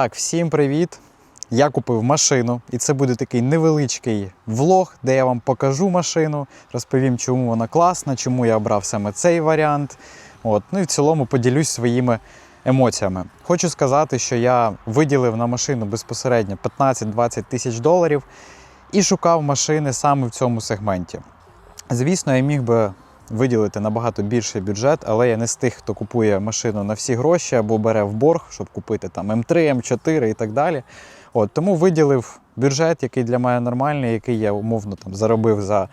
Так, всім привіт! Я купив машину, і це буде такий невеличкий влог, де я вам покажу машину, розповім, чому вона класна, чому я обрав саме цей варіант. От. Ну і в цілому поділюсь своїми емоціями. Хочу сказати, що я виділив на машину безпосередньо 15-20 тисяч доларів і шукав машини саме в цьому сегменті. Звісно, я міг би виділити набагато більший бюджет, але я не з тих, хто купує машину на всі гроші або бере в борг, щоб купити там М3, М4 і так далі. От, тому виділив бюджет, який для мене нормальний, який я умовно там заробив за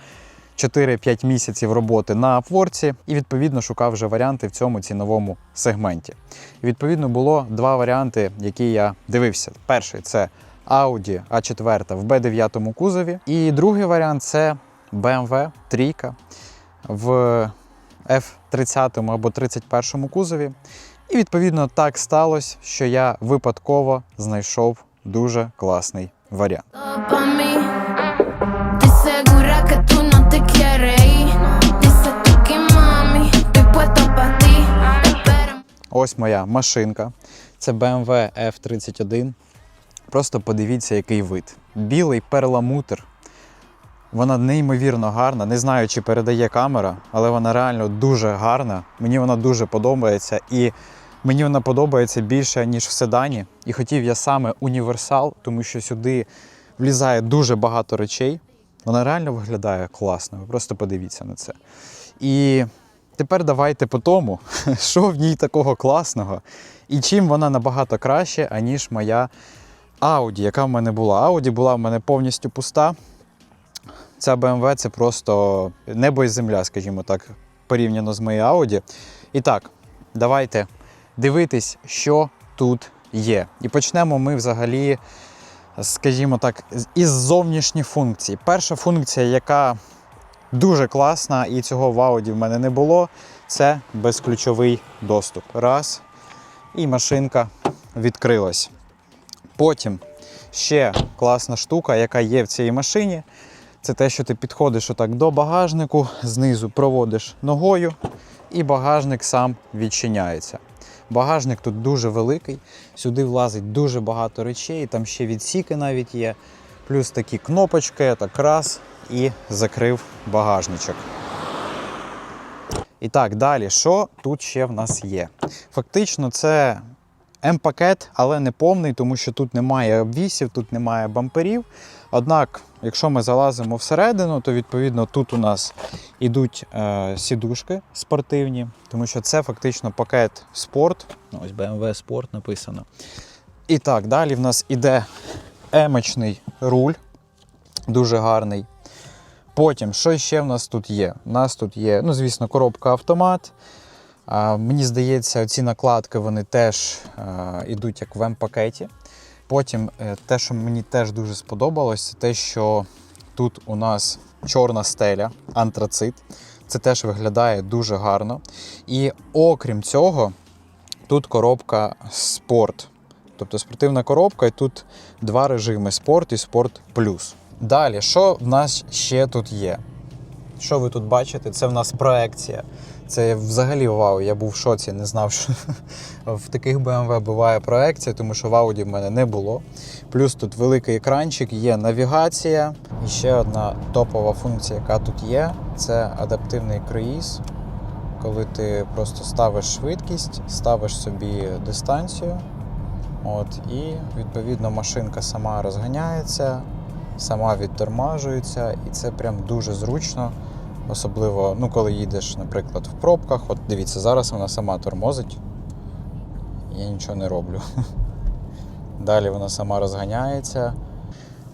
4-5 місяців роботи на Upwork, і відповідно шукав вже варіанти в цьому ціновому сегменті. І, відповідно було два варіанти, які я дивився. Перший це Audi A4 в B9 кузові, і другий варіант це BMW 3 в F30 або 31 кузові. І відповідно так сталося, що я випадково знайшов дуже класний варіант. Ось моя машинка. Це BMW F31. Просто подивіться, який вид. Білий перламутр. Вона неймовірно гарна. Не знаю, чи передає камера, але вона реально дуже гарна. Мені вона дуже подобається. І мені вона подобається більше, ніж в седані. І хотів я саме універсал, тому що сюди влізає дуже багато речей. Вона реально виглядає класно. Ви просто подивіться на це. І тепер давайте по тому, що в ній такого класного, і чим вона набагато краще, аніж моя Audi, яка в мене була. Audi була в мене повністю пуста. Ця BMW це просто небо і земля, скажімо так, порівняно з моєю Audi. І так, давайте дивитись, що тут є. І почнемо ми взагалі, скажімо так, із зовнішніх функцій. Перша функція, яка дуже класна, і цього в Audi в мене не було, це безключовий доступ. Раз. І машинка відкрилась. Потім ще класна штука, яка є в цій машині. Це те, що ти підходиш отак до багажнику, знизу проводиш ногою, і багажник сам відчиняється. Багажник тут дуже великий, сюди влазить дуже багато речей, там ще відсіки навіть є. Плюс такі кнопочки, так раз, і закрив багажничок. І так, далі, що тут ще в нас є? Фактично, це М-пакет, але не повний, тому що тут немає обвісів, тут немає бамперів. Однак, якщо ми залазимо всередину, то відповідно тут у нас ідуть е, сідушки спортивні, тому що це фактично пакет спорт. Ну, Ось BMW Sport написано. І так, далі в нас іде емочний руль, дуже гарний. Потім, що ще в нас тут є? У нас тут є, ну, звісно, коробка автомат. Мені здається, ці накладки вони теж а, ідуть як в М-пакеті. Потім е, те, що мені теж дуже сподобалось, це те, що тут у нас чорна стеля, антрацит. Це теж виглядає дуже гарно. І окрім цього, тут коробка спорт. Тобто спортивна коробка, і тут два режими спорт і спорт плюс. Далі, що в нас ще тут є? Що ви тут бачите? Це в нас проекція. Це взагалі вау. Я був в шоці, не знав, що в таких BMW буває проекція, тому що в Audi в мене не було. Плюс тут великий екранчик, є навігація. І ще одна топова функція, яка тут є, це адаптивний круїз. Коли ти просто ставиш швидкість, ставиш собі дистанцію. От, і відповідно машинка сама розганяється, сама відтормажується, і це прям дуже зручно. Особливо, ну, коли їдеш, наприклад, в пробках. От дивіться, зараз вона сама тормозить. Я нічого не роблю. Далі вона сама розганяється.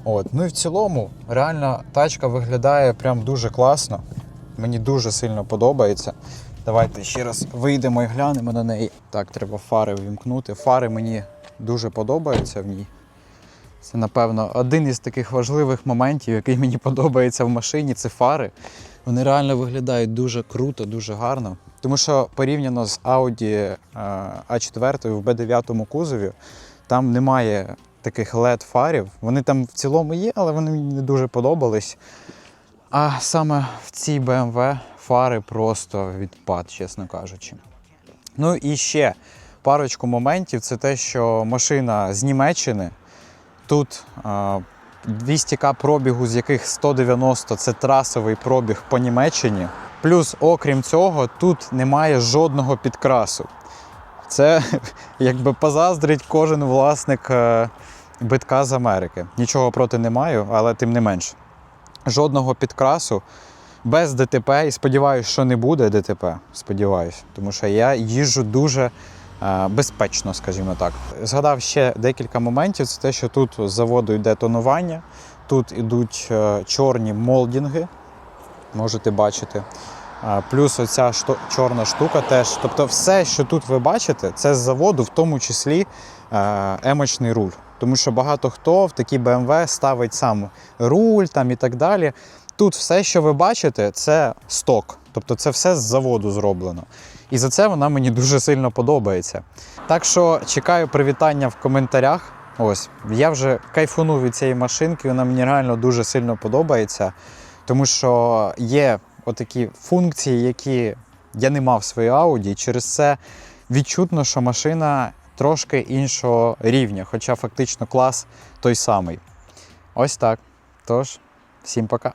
От. Ну і в цілому, реально тачка виглядає прям дуже класно. Мені дуже сильно подобається. Давайте ще раз вийдемо і глянемо на неї. Так, треба фари ввімкнути. Фари мені дуже подобаються в ній. Це, напевно, один із таких важливих моментів, який мені подобається в машині, це фари. Вони реально виглядають дуже круто, дуже гарно. Тому що порівняно з Audi е, A4 в B9 кузові, там немає таких LED-фарів. Вони там в цілому є, але вони мені не дуже подобались. А саме в цій BMW фари просто відпад, чесно кажучи. Ну і ще парочку моментів. Це те, що машина з Німеччини. Тут а, 200к пробігу, з яких 190 це трасовий пробіг по Німеччині. Плюс, окрім цього, тут немає жодного підкрасу. Це якби позаздрить кожен власник е, битка з Америки. Нічого проти не маю, але тим не менш. Жодного підкрасу без ДТП і сподіваюся, що не буде ДТП. Сподіваюсь, тому що я їжджу дуже безпечно, скажімо так. Згадав ще декілька моментів. Це те, що тут з заводу йде тонування, тут ідуть е, чорні молдінги, можете бачити. Плюс оця чорна штука теж. Тобто, все, що тут ви бачите, це з заводу, в тому числі е, емочний руль. Тому що багато хто в такі BMW ставить сам руль там і так далі. Тут все, що ви бачите, це сток. Тобто це все з заводу зроблено. І за це вона мені дуже сильно подобається. Так що чекаю привітання в коментарях. Ось, я вже кайфанув від цієї машинки, вона мені реально дуже сильно подобається, тому що є отакі функції, які я не мав в своїй Audi, і через це відчутно, що машина трошки іншого рівня, хоча фактично клас той самий. Ось так. Тож, всім пока.